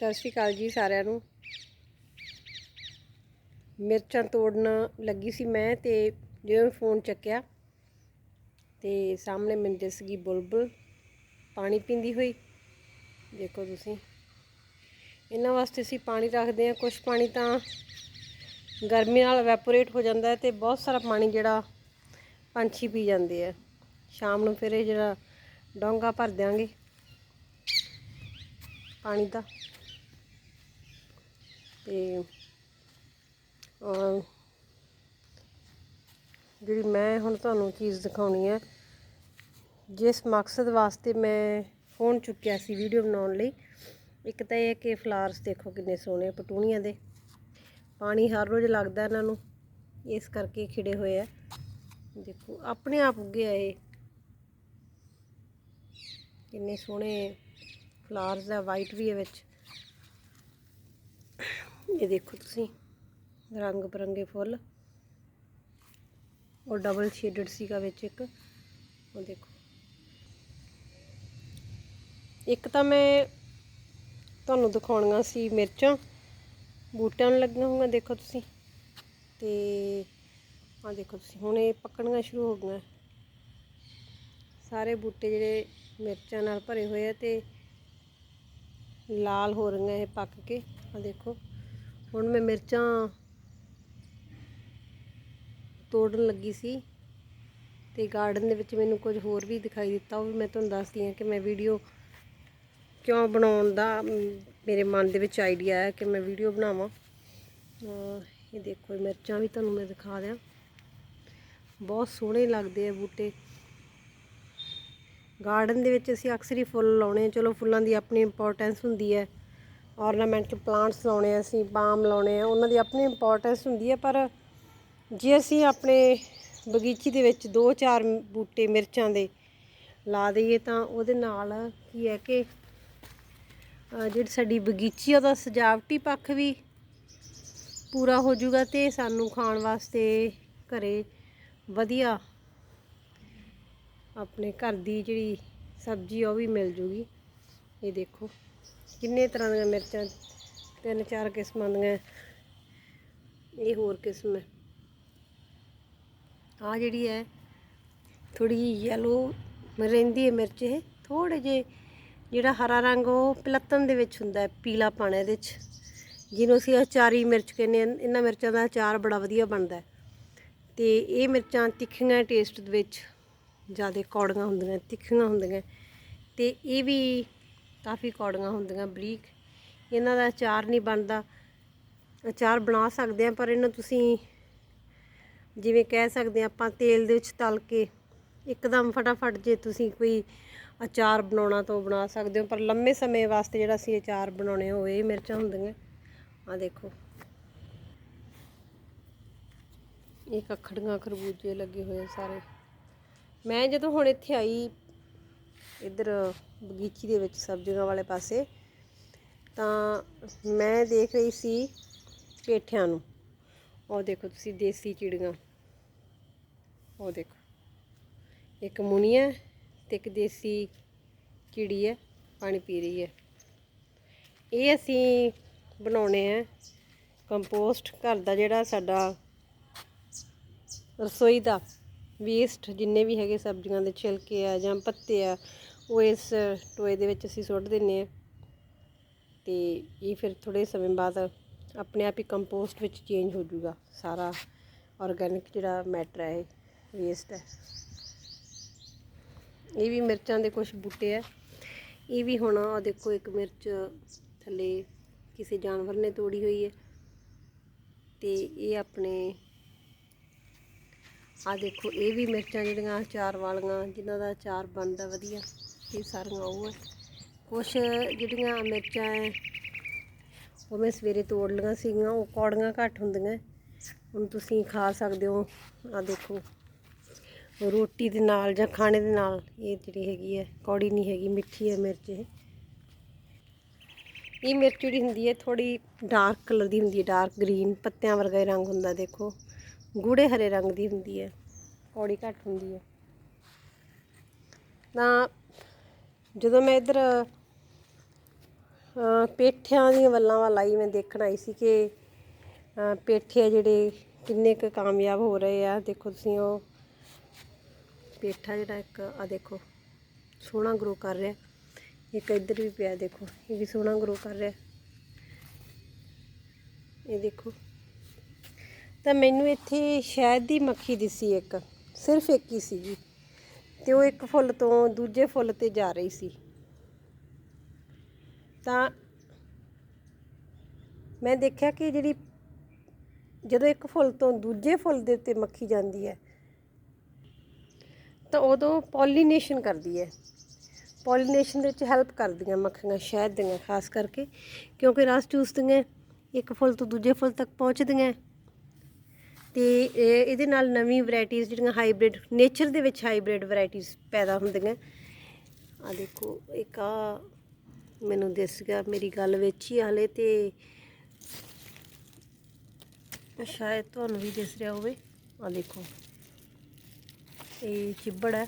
ਸਤਿ ਸ਼੍ਰੀ ਅਕਾਲ ਜੀ ਸਾਰਿਆਂ ਨੂੰ। ਮਿਰਚਾਂ ਤੋੜਨ ਲੱਗੀ ਸੀ ਮੈਂ ਤੇ ਜਿਵੇਂ ਫੋਨ ਚੱਕਿਆ ਤੇ ਸਾਹਮਣੇ ਮੈਨੂੰ ਦਿਸ ਗਈ ਬੁਲਬੁਲ, ਪਾਣੀ ਪੀਂਦੀ ਹੋਈ। ਦੇਖੋ ਤੁਸੀਂ, ਇਹਨਾਂ ਵਾਸਤੇ ਅਸੀਂ ਪਾਣੀ ਰੱਖਦੇ ਹਾਂ ਕੁਝ ਪਾਣੀ ਤਾਂ ਗਰਮੀ ਨਾਲ ਵੈਪੋਰੇਟ ਹੋ ਜਾਂਦਾ ਹੈ ਤੇ ਬਹੁਤ ਸਾਰਾ ਪਾਣੀ ਜਿਹੜਾ ਪੰਛੀ ਪੀ ਜਾਂਦੇ ਆ। ਸ਼ਾਮ ਨੂੰ ਫਿਰ ਇਹ ਜਿਹੜਾ ਡੋਂਗਾ ਭਰ ਦਿਆਂਗੇ, ਪਾਣੀ ਦਾ। ਤੇ ਜਿਹੜੀ ਮੈਂ ਹੁਣ ਤੁਹਾਨੂੰ ਚੀਜ਼ ਦਿਖਾਉਣੀ ਹੈ ਜਿਸ ਮਕਸਦ ਵਾਸਤੇ ਮੈਂ ਫੋਨ ਚੁੱਕਿਆ ਸੀ ਵੀਡੀਓ ਬਣਾਉਣ ਲਈ, ਇੱਕ ਤਾਂ ਇਹ ਹੈ ਕਿ ਫਲਾਰਸ ਦੇਖੋ ਕਿੰਨੇ ਸੋਹਣੇ ਪਟੂਣੀਆਂ ਦੇ, ਪਾਣੀ ਹਰ ਰੋਜ਼ ਲੱਗਦਾ ਇਹਨਾਂ ਨੂੰ, ਇਸ ਕਰਕੇ ਖਿੜੇ ਹੋਏ ਆ, ਦੇਖੋ ਆਪਣੇ ਆਪ ਉੱਗੇ ਆ ਇਹ, ਕਿੰਨੇ ਸੋਹਣੇ ਫਲਾਰਸ ਆ ਵਾਈਟ ਵੀ ਹੈ ਵਿੱਚ। ਇਹ ਦੇਖੋ ਤੁਸੀਂ, ਰੰਗ ਬਰੰਗੇ ਫੁੱਲ। ਉਹ ਡਬਲ ਸ਼ੇਡਡ ਸੀਗਾ ਵਿੱਚ ਇੱਕ। ਉਹ ਦੇਖੋ। ਇੱਕ ਤਾਂ ਮੈਂ ਤੁਹਾਨੂੰ ਦਿਖਾਉਣੀਆਂ ਸੀ ਮਿਰਚਾਂ। ਬੂਟਿਆਂ ਨੂੰ ਲੱਗੀਆਂ ਹੋਈਆਂ, ਦੇਖੋ ਤੁਸੀਂ। ਤੇ ਆ ਦੇਖੋ ਤੁਸੀਂ, ਹੁਣ ਇਹ ਪੱਕਣੀਆਂ ਸ਼ੁਰੂ ਹੋ ਗਈਆਂ। ਸਾਰੇ ਬੂਟੇ ਜਿਹੜੇ ਮਿਰਚਾਂ ਨਾਲ ਭਰੇ ਹੋਏ ਆ ਤੇ ਲਾਲ ਹੋ ਰਹੀਆਂ ਇਹ ਪੱਕ ਕੇ। ਆ ਦੇਖੋ। ਹੁਣ ਮੈਂ ਮਿਰਚਾਂ ਤੋੜਨ ਲੱਗੀ ਸੀ ਤੇ ਗਾਰਡਨ ਦੇ ਵਿੱਚ ਮੈਨੂੰ ਕੁਝ ਹੋਰ ਵੀ ਦਿਖਾਈ ਦਿੱਤਾ, ਉਹ ਵੀ ਮੈਂ ਤੁਹਾਨੂੰ ਦੱਸਦੀ ਹਾਂ ਕਿ ਮੈਂ ਵੀਡੀਓ ਕਿਉਂ ਬਣਾਉਣ ਦਾ ਮੇਰੇ ਮਨ ਦੇ ਵਿੱਚ ਆਈਡੀਆ ਹੈ ਕਿ ਮੈਂ ਵੀਡੀਓ ਬਣਾਵਾਂ। ਇਹ ਦੇਖੋ ਮਿਰਚਾਂ ਵੀ ਤੁਹਾਨੂੰ ਮੈਂ ਦਿਖਾ ਦਿਆਂ। ਬਹੁਤ ਸੋਹਣੇ ਲੱਗਦੇ ਆ ਬੂਟੇ। ਗਾਰਡਨ ਦੇ ਵਿੱਚ ਅਸੀਂ ਅਕਸਰ ਹੀ ਫੁੱਲ ਲਾਉਣੇ ਚਲੋ, ਫੁੱਲਾਂ ਦੀ ਆਪਣੀ ਇੰਪੋਰਟੈਂਸ ਹੁੰਦੀ ਹੈ। ਆਰਨਾਮੈਂਟਲ ਪਲਾਂਟਸ ਲਾਉਣੇ ਆ, ਅਸੀਂ ਬਾਮ ਲਾਉਣੇ ਆ, ਉਹਨਾਂ ਦੀ ਆਪਣੀ ਇੰਪੋਰਟੈਂਸ ਹੁੰਦੀ ਹੈ ਪਰ ਜੇ ਅਸੀਂ ਆਪਣੇ ਬਗੀਚੀ ਦੇ ਵਿੱਚ ਦੋ ਚਾਰ ਬੂਟੇ ਮਿਰਚਾਂ ਦੇ ਲਾ ਦਈਏ ਤਾਂ ਉਹਦੇ ਨਾਲ ਕੀ ਹੈ ਕਿ ਜਿਹੜੀ ਸਾਡੀ ਬਗੀਚੀ ਉਹਦਾ ਸਜਾਵਟੀ ਪੱਖ ਵੀ ਪੂਰਾ ਹੋ ਜਾਊਗਾ ਤੇ ਸਾਨੂੰ ਖਾਣ ਵਾਸਤੇ ਘਰੇ ਵਧੀਆ ਆਪਣੇ ਘਰ ਦੀ ਜਿਹੜੀ ਸਬਜ਼ੀ ਆ, ਉਹ ਵੀ ਮਿਲ ਜੂਗੀ। ਇਹ ਦੇਖੋ। ਕਿੰਨੇ ਤਰ੍ਹਾਂ ਦੀਆਂ ਮਿਰਚਾਂ? ਤਿੰਨ ਚਾਰ ਕਿਸਮਾਂ ਦੀਆਂ। ਇਹ ਹੋਰ ਕਿਸਮ ਹੈ। ਆ ਜਿਹੜੀ ਹੈ ਥੋੜੀ ਜਿਹੀ ਯੈਲੋ ਰਹਿੰਦੀ ਹੈ ਮਿਰਚ ਇਹ। ਥੋੜੇ ਜੇ ਜਿਹੜਾ ਹਰਾ ਰੰਗ ਉਹ ਪਲੱਤਨ ਦੇ ਵਿੱਚ ਹੁੰਦਾ ਹੈ, ਪੀਲਾ ਪਾਣਾ ਇਹਦੇ 'ਚ। ਜਿਹਨੂੰ ਅਸੀਂ ਅਚਾਰੀ ਮਿਰਚ ਕਹਿੰਦੇ ਹਾਂ। ਇਹਨਾਂ ਮਿਰਚਾਂ ਦਾ ਅਚਾਰ ਬੜਾ ਵਧੀਆ ਬਣਦਾ ਹੈ। ਤੇ ਇਹ ਮਿਰਚਾਂ ਤਿੱਖੀਆਂ ਟੇਸਟ ਦੇ ਵਿੱਚ ਜ਼ਿਆਦਾ ਕੌੜੀਆਂ ਹੁੰਦੀਆਂ, ਤਿੱਖੀਆਂ ਹੁੰਦੀਆਂ। ਤੇ ਇਹ ਵੀ ਕਾਫੀ ਕੌੜੀਆਂ ਹੁੰਦੀਆਂ ਬਰੀਕ ਇਹਨਾਂ ਦਾ ਅਚਾਰ ਨਹੀਂ ਬਣਦਾ। ਅਚਾਰ ਬਣਾ ਸਕਦੇ ਆ ਪਰ ਇਹਨੂੰ ਤੁਸੀਂ ਜਿਵੇਂ ਕਹਿ ਸਕਦੇ ਆ ਆਪਾਂ ਤੇਲ ਦੇ ਵਿੱਚ ਤਲ ਕੇ ਇੱਕਦਮ ਫਟਾਫਟ ਜੇ ਤੁਸੀਂ ਕੋਈ ਅਚਾਰ ਬਣਾਉਣਾ ਤਾਂ ਉਹ ਬਣਾ ਸਕਦੇ ਹੋ। ਪਰ ਲੰਮੇ ਸਮੇਂ ਵਾਸਤੇ ਜਿਹੜਾ ਅਸੀਂ ਅਚਾਰ ਬਣਾਉਣੇ ਹੋਏ ਇਹ ਮਿਰਚਾਂ ਹੁੰਦੀਆਂ। ਆ ਦੇਖੋ। ਇਹ ਕੱਖੜੀਆਂ, ਖਰਬੂਜੇ ਲੱਗੇ ਹੋਏ ਆ ਸਾਰੇ। ਮੈਂ ਜਦੋਂ ਹੁਣ ਇੱਥੇ ਆਈ ਇੱਧਰ ਬਗੀਚੀ ਦੇ ਵਿੱਚ ਸਬਜ਼ੀਆਂ ਵਾਲੇ ਪਾਸੇ, ਤਾਂ ਮੈਂ ਦੇਖ ਰਹੀ ਸੀ ਪੇਠਿਆਂ ਨੂੰ। ਉਹ ਦੇਖੋ ਤੁਸੀਂ, ਦੇਸੀ ਚਿੜੀਆਂ। ਉਹ ਦੇਖੋ। ਇੱਕ ਮੁਨੀਆ ਤੇ ਇੱਕ ਦੇਸੀ ਚਿੜੀ ਹੈ, ਪਾਣੀ ਪੀ ਰਹੀ ਹੈ। ਇਹ ਅਸੀਂ ਬਣਾਉਣੇ ਆ ਕੰਪੋਸਟ, ਘਰ ਦਾ ਜਿਹੜਾ ਸਾਡਾ ਰਸੋਈ ਦਾ ਵੇਸਟ ਜਿੰਨੇ ਵੀ ਹੈਗੇ ਸਬਜ਼ੀਆਂ ਦੇ ਛਿਲਕੇ ਆ ਜਾਂ ਪੱਤੇ ਆ ਉਹ ਇਸ ਟੋਏ ਦੇ ਵਿੱਚ ਅਸੀਂ ਸੁੱਟ ਦਿੰਨੇ ਆ ਤੇ ਇਹ ਫਿਰ ਥੋੜੇ ਸਮੇਂ ਬਾਅਦ ਆਪਣੇ ਆਪ ਹੀ ਕੰਪੋਸਟ ਵਿੱਚ ਚੇਂਜ ਹੋ ਜਾਊਗਾ। ਸਾਰਾ ਆਰਗੈਨਿਕ ਜਿਹੜਾ ਮੈਟਰ ਹੈ ਇਹ ਵੇਸਟ ਹੈ। ਇਹ ਵੀ ਮਿਰਚਾਂ ਦੇ ਕੁਝ ਬੂਟੇ ਆ ਇਹ ਵੀ ਹੁਣ ਆ ਦੇਖੋ, ਇੱਕ ਮਿਰਚ ਥੱਲੇ ਕਿਸੇ ਜਾਨਵਰ ਨੇ ਤੋੜੀ ਹੋਈ ਹੈ। ਤੇ ਇਹ ਆਪਣੇ ਆ ਦੇਖੋ, ਇਹ ਵੀ ਮਿਰਚਾਂ ਜਿਹੜੀਆਂ ਅਚਾਰ ਵਾਲੀਆਂ, ਜਿਨ੍ਹਾਂ ਦਾ ਅਚਾਰ ਬਣਦਾ ਵਧੀਆ। ਇਹ ਸਾਰੀਆਂ ਉਹ ਹੈ ਕੁਛ ਜਿਹੜੀਆਂ ਮਿਰਚਾਂ ਹੈ ਉਹ ਮੈਂ ਸਵੇਰੇ ਤੋੜ ਲਈਆਂ ਸੀਗੀਆਂ, ਉਹ ਕੌੜੀਆਂ ਘੱਟ ਹੁੰਦੀਆਂ। ਹੁਣ ਤੁਸੀਂ ਖਾ ਸਕਦੇ ਹੋ। ਆ ਦੇਖੋ, ਰੋਟੀ ਦੇ ਨਾਲ ਜਾਂ ਖਾਣੇ ਦੇ ਨਾਲ ਇਹ ਜਿਹੜੀ ਹੈਗੀ ਹੈ ਕੌੜੀ ਨਹੀਂ ਹੈਗੀ, ਮਿੱਠੀ ਹੈ ਮਿਰਚ ਇਹ। ਇਹ ਮਿਰਚ ਜਿਹੜੀ ਹੁੰਦੀ ਹੈ ਥੋੜੀ ਡਾਰਕ ਕਲਰ ਦੀ ਹੁੰਦੀ ਹੈ ਡਾਰਕ ਗ੍ਰੀਨ, ਪੱਤਿਆਂ ਵਰਗਾ ਹੀ ਰੰਗ ਹੁੰਦਾ, ਦੇਖੋ। ਗੂੜੇ ਹਰੇ ਰੰਗ ਦੀ ਹੁੰਦੀ ਹੈ ਕੌੜੀ ਘੱਟ ਹੁੰਦੀ ਹੈ ਤਾਂ ਜਦੋਂ ਮੈਂ ਇੱਧਰ ਪੇਠਿਆਂ ਦੀਆਂ ਵੱਲਾਂ ਵੱਲ ਆਈ, ਮੈਂ ਦੇਖਣ ਆਈ ਸੀ ਕਿ ਪੇਠੇ ਆ ਜਿਹੜੇ ਕਿੰਨੇ ਕੁ ਕਾਮਯਾਬ ਹੋ ਰਹੇ ਆ। ਦੇਖੋ ਤੁਸੀਂ ਉਹ ਪੇਠਾ ਜਿਹੜਾ ਇੱਕ ਆ ਦੇਖੋ, ਸੋਹਣਾ ਗਰੋ ਕਰ ਰਿਹਾ। ਇੱਕ ਇੱਧਰ ਵੀ ਪਿਆ, ਦੇਖੋ, ਇਹ ਵੀ ਸੋਹਣਾ ਗਰੋ ਕਰ ਰਿਹਾ। ਇਹ ਦੇਖੋ। ਤਾਂ ਮੈਨੂੰ ਇੱਥੇ ਸ਼ਹਿਦ ਦੀ ਮੱਖੀ ਦਿਸੀ ਇੱਕ, ਸਿਰਫ ਇੱਕ ਹੀ ਸੀਗੀ। ਤੇ ਉਹ ਇੱਕ ਫੁੱਲ ਤੋਂ ਦੂਜੇ ਫੁੱਲ ਤੇ ਜਾ ਰਹੀ ਸੀ। ਤਾਂ ਮੈਂ ਦੇਖਿਆ ਕਿ ਜਿਹੜੀ ਜਦੋਂ ਇੱਕ ਫੁੱਲ ਤੋਂ ਦੂਜੇ ਫੁੱਲ ਦੇ ਉੱਤੇ ਮੱਖੀ ਜਾਂਦੀ ਹੈ, ਤਾਂ ਉਦੋਂ ਪੋਲੀਨੇਸ਼ਨ ਕਰਦੀ ਹੈ। ਪੋਲੀਨੇਸ਼ਨ ਦੇ ਵਿੱਚ ਹੈਲਪ ਕਰਦੀਆਂ ਮੱਖੀਆਂ ਸ਼ਹਿਦ ਦੀਆਂ, ਖਾਸ ਕਰਕੇ ਕਿਉਂਕਿ ਰਸ ਚੂਸਦੀਆਂ, ਇੱਕ ਫੁੱਲ ਤੋਂ ਦੂਜੇ ਫੁੱਲ ਤੱਕ ਪਹੁੰਚਦੀਆਂ। ਤੇ ਇਹ- ਇਹਦੇ ਨਾਲ ਨਵੀਂ ਵੈਰਾਈਟੀਆਂ ਜਿਹੜੀਆਂ ਹਾਈਬ੍ਰਿਡ ਨੇਚਰ ਦੇ ਵਿੱਚ ਹਾਈਬ੍ਰਿਡ ਵੈਰਾਈਟੀਆਂ ਪੈਦਾ ਹੁੰਦੀਆਂ। ਆ ਦੇਖੋ, ਇੱਕ ਆ ਮੈਨੂੰ ਦਿਸ ਗਿਆ, ਮੇਰੀ ਗੱਲ ਵਿੱਚ ਹੀ ਹਾਲੇ ਤੇ ਸ਼ਾਇਦ ਤੁਹਾਨੂੰ ਵੀ ਦਿਸ ਰਿਹਾ ਹੋਵੇ। ਆ ਦੇਖੋ, ਇਹ ਚਿੱਬੜ ਹੈ,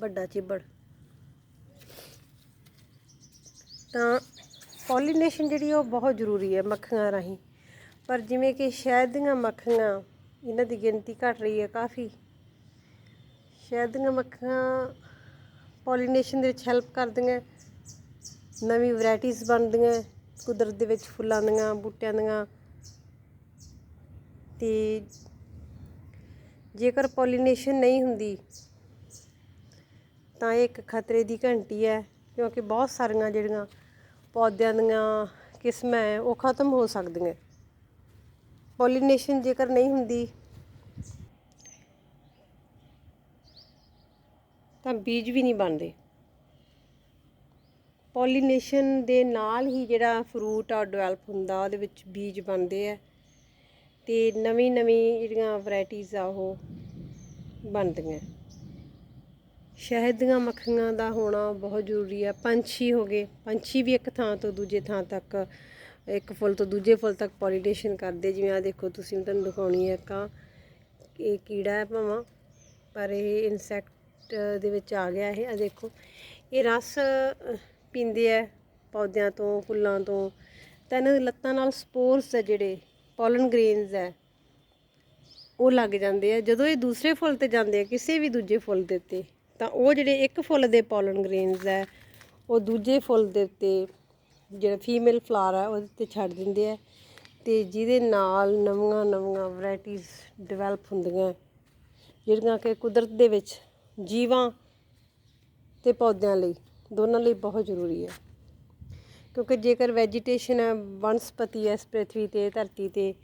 ਵੱਡਾ ਚਿੱਬੜ। ਤਾਂ ਪੋਲੀਨੇਸ਼ਨ ਜਿਹੜੀ ਉਹ ਬਹੁਤ ਜ਼ਰੂਰੀ ਹੈ ਮੱਖੀਆਂ ਰਾਹੀਂ। ਪਰ ਜਿਵੇਂ ਕਿ ਸ਼ਹਿਦ ਦੀਆਂ ਮੱਖੀਆਂ, ਇਹਨਾਂ ਦੀ ਗਿਣਤੀ ਘਟ ਰਹੀ ਹੈ ਕਾਫੀ। ਸ਼ਹਿਦ ਦੀਆਂ ਮੱਖੀਆਂ ਪੋਲੀਨੇਸ਼ਨ ਦੇ ਵਿੱਚ ਹੈਲਪ ਕਰਦੀਆਂ, ਨਵੀਂ ਵੈਰਾਈਟੀਆਂ ਬਣਦੀਆਂ, ਕੁਦਰਤ ਦੇ ਵਿੱਚ ਫੁੱਲਾਂ ਦੀਆਂ, ਬੂਟਿਆਂ ਦੀਆਂ। ਤੇ ਜੇਕਰ ਪੋਲੀਨੇਸ਼ਨ ਨਹੀਂ ਹੁੰਦੀ, ਤਾਂ ਇਹ ਇੱਕ ਖਤਰੇ ਦੀ ਘੰਟੀ ਹੈ, ਕਿਉਂਕਿ ਬਹੁਤ ਸਾਰੀਆਂ ਜਿਹੜੀਆਂ ਪੌਦਿਆਂ ਦੀਆਂ ਕਿਸਮਾਂ ਹੈ, ਉਹ ਖਤਮ ਹੋ ਸਕਦੀਆਂ। ਪੋਲੀਨੇਸ਼ਨ ਜੇਕਰ ਨਹੀਂ ਹੁੰਦੀ, ਤਾਂ ਬੀਜ ਵੀ ਨਹੀਂ ਬਣਦੇ। ਪੋਲੀਨੇਸ਼ਨ ਦੇ ਨਾਲ ਹੀ ਜਿਹੜਾ ਫਰੂਟ ਆ, ਡਿਵੈਲਪ ਹੁੰਦਾ, ਉਹਦੇ ਵਿੱਚ ਬੀਜ ਬਣਦੇ ਆ। ਤੇ ਨਵੀਂ ਨਵੀਂ ਜਿਹੜੀਆਂ ਵੈਰਾਈਟੀਆਂ ਆ, ਉਹ ਬਣਦੀਆਂ। ਸ਼ਹਿਦ ਦੀਆਂ ਮੱਖੀਆਂ ਦਾ ਹੋਣਾ ਬਹੁਤ ਜ਼ਰੂਰੀ ਹੈ ਪੰਛੀ ਹੋ ਗਏ। ਪੰਛੀ ਵੀ ਇੱਕ ਥਾਂ ਤੋਂ ਦੂਜੇ ਥਾਂ ਤੱਕ ਇੱਕ ਫੁੱਲ ਤੋਂ ਦੂਜੇ ਫੁੱਲ ਤੱਕ ਪੋਲੀਨੇਸ਼ਨ ਕਰਦੇ, ਜਿਵੇਂ ਆ ਦੇਖੋ ਤੁਸੀਂ ਤੁਹਾਨੂੰ ਦਿਖਾਉਣੀ ਹੈ ਕਾਂ ਇਹ ਕੀੜਾ ਹੈ ਭਾਵਾਂ, ਪਰ ਇਹ ਇਨਸੈਕਟ ਦੇ ਵਿੱਚ ਆ ਗਿਆ ਇਹ। ਆ ਦੇਖੋ, ਇਹ ਰਸ ਪੀਂਦੇ ਆ ਪੌਦਿਆਂ ਤੋਂ, ਫੁੱਲਾਂ ਤੋਂ। ਤਾਂ ਇਹਨਾਂ ਲੱਤਾਂ ਨਾਲ ਸਪੋਰਸ ਹੈ ਜਿਹੜੇ ਪੋਲਨ ਗ੍ਰੇਨਸ ਹੈ, ਉਹ ਲੱਗ ਜਾਂਦੇ ਆ ਜਦੋਂ ਇਹ ਦੂਸਰੇ ਫੁੱਲ ਤੇ ਜਾਂਦੇ ਆ, ਕਿਸੇ ਵੀ ਦੂਜੇ ਫੁੱਲ ਦੇ ਉੱਤੇ, ਤਾਂ ਉਹ ਜਿਹੜੇ ਇੱਕ ਫੁੱਲ ਦੇ ਪੋਲਨ ਗ੍ਰੇਨਸ ਹੈ, ਉਹ ਦੂਜੇ ਫੁੱਲ ਦੇ ਉੱਤੇ ਜਿਹੜਾ ਫੀਮੇਲ ਫਲਾਰ ਹੈ ਉਹਦੇ ਤੇ ਛੱਡ ਦਿੰਦੇ ਆ। ਤੇ ਜਿਹਦੇ ਨਾਲ ਨਵੀਆਂ ਨਵੀਆਂ ਵੈਰਾਈਟੀਆਂ ਡਿਵੈਲਪ ਹੁੰਦੀਆਂ, ਜਿਹੜੀਆਂ ਕਿ ਕੁਦਰਤ ਦੇ ਵਿੱਚ ਜੀਵਾਂ ਤੇ ਪੌਦਿਆਂ ਲਈ, ਦੋਨਾਂ ਲਈ ਬਹੁਤ ਜ਼ਰੂਰੀ ਹੈ ਕਿਉਂਕਿ ਜੇਕਰ ਵੈਜੀਟੇਸ਼ਨ ਹੈ ਵਨਸਪਤੀ ਹੈ ਇਸ ਪ੍ਰithvi ਤੇ, ਧਰਤੀ ਤੇ,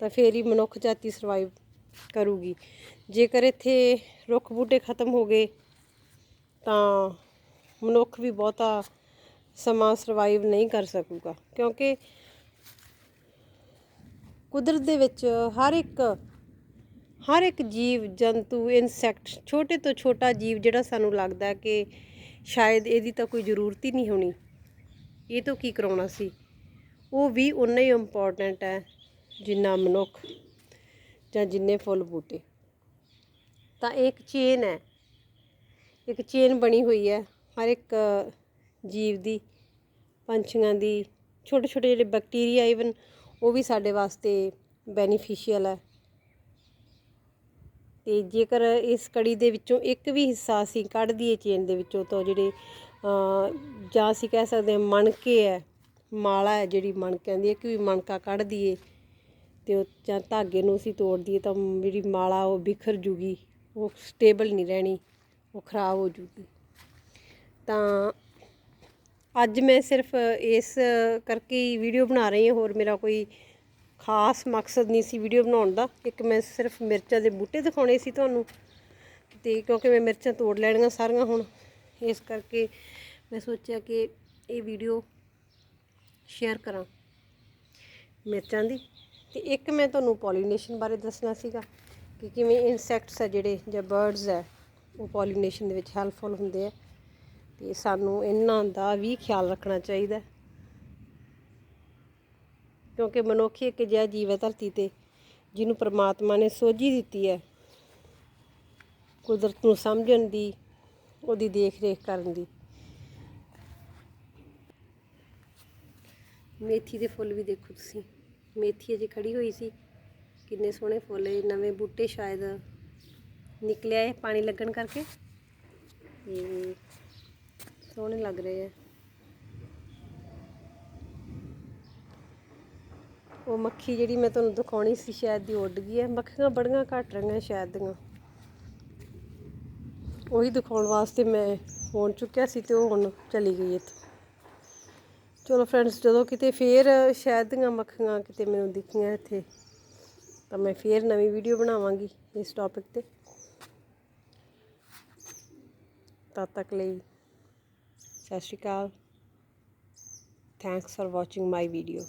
ਤਾਂ ਫੇਰ ਹੀ ਮਨੁੱਖ ਜਾਤੀ ਸਰਵਾਈਵ ਕਰੂਗੀ। ਜੇਕਰ ਇੱਥੇ ਰੁੱਖ ਬੂਟੇ ਖਤਮ ਹੋ ਗਏ, ਤਾਂ ਮਨੁੱਖ ਵੀ ਬਹੁਤਾ ਸਮਾਂ ਸਰਵਾਈਵ ਨਹੀਂ ਕਰ ਸਕੂਗਾ। ਕਿਉਂਕਿ ਕੁਦਰਤ ਦੇ ਵਿੱਚ ਹਰ ਇੱਕ ਹਰ ਇੱਕ ਜੀਵ, ਜੰਤੂ ਇਨਸੈਕਟ ਛੋਟੇ ਤੋਂ ਛੋਟਾ ਜੀਵ ਜਿਹੜਾ ਸਾਨੂੰ ਲੱਗਦਾ ਕਿ ਸ਼ਾਇਦ ਇਹਦੀ ਤਾਂ ਕੋਈ ਜ਼ਰੂਰਤ ਹੀ ਨਹੀਂ ਹੋਣੀ। ਇਹ ਤੋਂ ਕੀ ਕਰਾਉਣਾ ਸੀ? ਉਹ ਵੀ ਉਨਾ ਹੀ ਇੰਪੋਰਟੈਂਟ ਹੈ ਜਿੰਨਾ ਮਨੁੱਖ ਜਾਂ ਜਿੰਨੇ ਫੁੱਲ ਬੂਟੇ। ਤਾਂ ਇਹ ਇੱਕ ਚੇਨ ਹੈ। ਇੱਕ ਚੇਨ ਬਣੀ ਹੋਈ ਹੈ ਹਰ ਇੱਕ ਜੀਵ ਦੀ। ਪੰਛੀਆਂ ਦੀ, ਛੋਟੇ ਛੋਟੇ ਜਿਹੜੇ ਬੈਕਟੀਰੀਆ ਇਵਨ ਉਹ ਵੀ ਸਾਡੇ ਵਾਸਤੇ ਬੈਨੀਫੀਸ਼ੀਅਲ ਹੈ। ਤੇ ਜੇਕਰ ਇਸ ਕੜੀ ਦੇ ਵਿੱਚੋਂ ਇੱਕ ਵੀ ਹਿੱਸਾ ਅਸੀਂ ਕੱਢ ਦਈਏ ਚੇਨ ਦੇ ਵਿੱਚੋਂ, ਤਾਂ ਜਿਹੜੇ ਜਾਂ ਅਸੀਂ ਕਹਿ ਸਕਦੇ ਹਾਂ ਮਣਕੇ ਹੈ, ਮਾਲਾ ਹੈ ਜਿਹੜੀ ਮਣਕਿਆਂ ਦੀ ਇੱਕ ਵੀ ਮਣਕਾ ਕੱਢ ਦਈਏ ਤੇ ਉਹ ਜਾਂ ਧਾਗੇ ਨੂੰ ਅਸੀਂ ਤੋੜ ਦਈਏ, ਤਾਂ ਜਿਹੜੀ ਮਾਲਾ ਉਹ ਬਿਖਰ ਜੂਗੀ, ਉਹ ਸਟੇਬਲ ਨਹੀਂ ਰਹਿਣੀ, ਉਹ ਖਰਾਬ ਹੋ ਜੂਗੀ। ਤਾਂ ਅੱਜ ਮੈਂ ਸਿਰਫ ਇਸ ਕਰਕੇ ਹੀ ਵੀਡੀਓ ਬਣਾ ਰਹੀ ਹਾਂ, ਹੋਰ ਮੇਰਾ ਕੋਈ ਖਾਸ ਮਕਸਦ ਨਹੀਂ ਸੀ ਵੀਡੀਓ ਬਣਾਉਣ ਦਾ। ਇੱਕ ਮੈਂ ਸਿਰਫ ਮਿਰਚਾਂ ਦੇ ਬੂਟੇ ਦਿਖਾਉਣੇ ਸੀ ਤੁਹਾਨੂੰ ਤੇ ਕਿਉਂਕਿ ਮੈਂ ਮਿਰਚਾਂ ਤੋੜ ਲੈਣੀਆਂ ਸਾਰੀਆਂ ਹੁਣ, ਇਸ ਕਰਕੇ ਮੈਂ ਸੋਚਿਆ ਕਿ ਇਹ ਵੀਡੀਓ ਸ਼ੇਅਰ ਕਰਾਂ ਮਿਰਚਾਂ ਦੀ। ਤੇ ਇੱਕ ਮੈਂ ਤੁਹਾਨੂੰ ਪੋਲੀਨੇਸ਼ਨ ਬਾਰੇ ਦੱਸਣਾ ਸੀਗਾ ਕਿ ਕਿਵੇਂ ਇਨਸੈਕਟਸ ਆ ਜਿਹੜੇ ਜਾਂ ਬਰਡਸ ਹੈ ਉਹ ਪੋਲੀਨੇਸ਼ਨ ਦੇ ਵਿੱਚ ਹੈਲਪਫੁਲ ਹੁੰਦੇ ਆ। ਤੇ ਸਾਨੂੰ ਇਹਨਾਂ ਦਾ ਵੀ ਖਿਆਲ ਰੱਖਣਾ ਚਾਹੀਦਾ ਕਿਉਂਕਿ ਮਨੁੱਖ ਇੱਕ ਅਜਿਹਾ ਜੀਵ ਹੈ ਧਰਤੀ ਤੇ, ਜਿਹਨੂੰ ਪ੍ਰਮਾਤਮਾ ਨੇ ਸੋਝੀ ਦਿੱਤੀ ਹੈ। ਕੁਦਰਤ ਨੂੰ ਸਮਝਣ ਦੀ, ਉਹਦੀ ਦੇਖ ਰੇਖ ਕਰਨ ਦੀ। ਮੇਥੀ ਦੇ ਫੁੱਲ ਵੀ ਦੇਖੋ ਤੁਸੀਂ। ਮੇਥੀ ਅਜੇ ਖੜੀ ਹੋਈ ਸੀ। ਕਿੰਨੇ ਸੋਹਣੇ ਫੁੱਲ ਇਹ ਨਵੇਂ ਬੂਟੇ ਸ਼ਾਇਦ ਨਿਕਲਿਆ ਹੈ ਪਾਣੀ ਲੱਗਣ ਕਰਕੇ। ਤੇ ਸੋਹਣੇ ਲੱਗ ਰਹੇ ਆ। ਉਹ ਮੱਖੀ ਜਿਹੜੀ ਮੈਂ ਤੁਹਾਨੂੰ ਦਿਖਾਉਣੀ ਸੀ, ਸ਼ਾਇਦ ਦੀ ਉੱਡ ਗਈ ਹੈ। ਮੱਖੀਆਂ ਬੜੀਆਂ ਘੱਟ ਰਹੀਆਂ ਸ਼ਾਇਦ ਦੀਆਂ। ਉਹੀ ਦਿਖਾਉਣ ਵਾਸਤੇ ਮੈਂ ਫੋਨ ਚੁੱਕਿਆ ਸੀ ਤੇ ਉਹ ਹੁਣ ਚਲੀ ਗਈ ਇੱਥੋਂ। ਚਲੋ ਫਰੈਂਡਸ ਜਦੋਂ ਕਿਤੇ ਫੇਰ ਸ਼ਾਇਦ ਦੀਆਂ ਮੱਖੀਆਂ ਕਿਤੇ ਮੈਨੂੰ ਦਿਖੀਆਂ ਇੱਥੇ, ਤਾਂ ਮੈਂ ਫੇਰ ਨਵੀਂ ਵੀਡੀਓ ਬਣਾਵਾਂਗੀ ਇਸ ਟੌਪਿਕ ਤੇ। ਤਦ ਤੱਕ ਲਈ Sat Sri Akal thanks for watching my video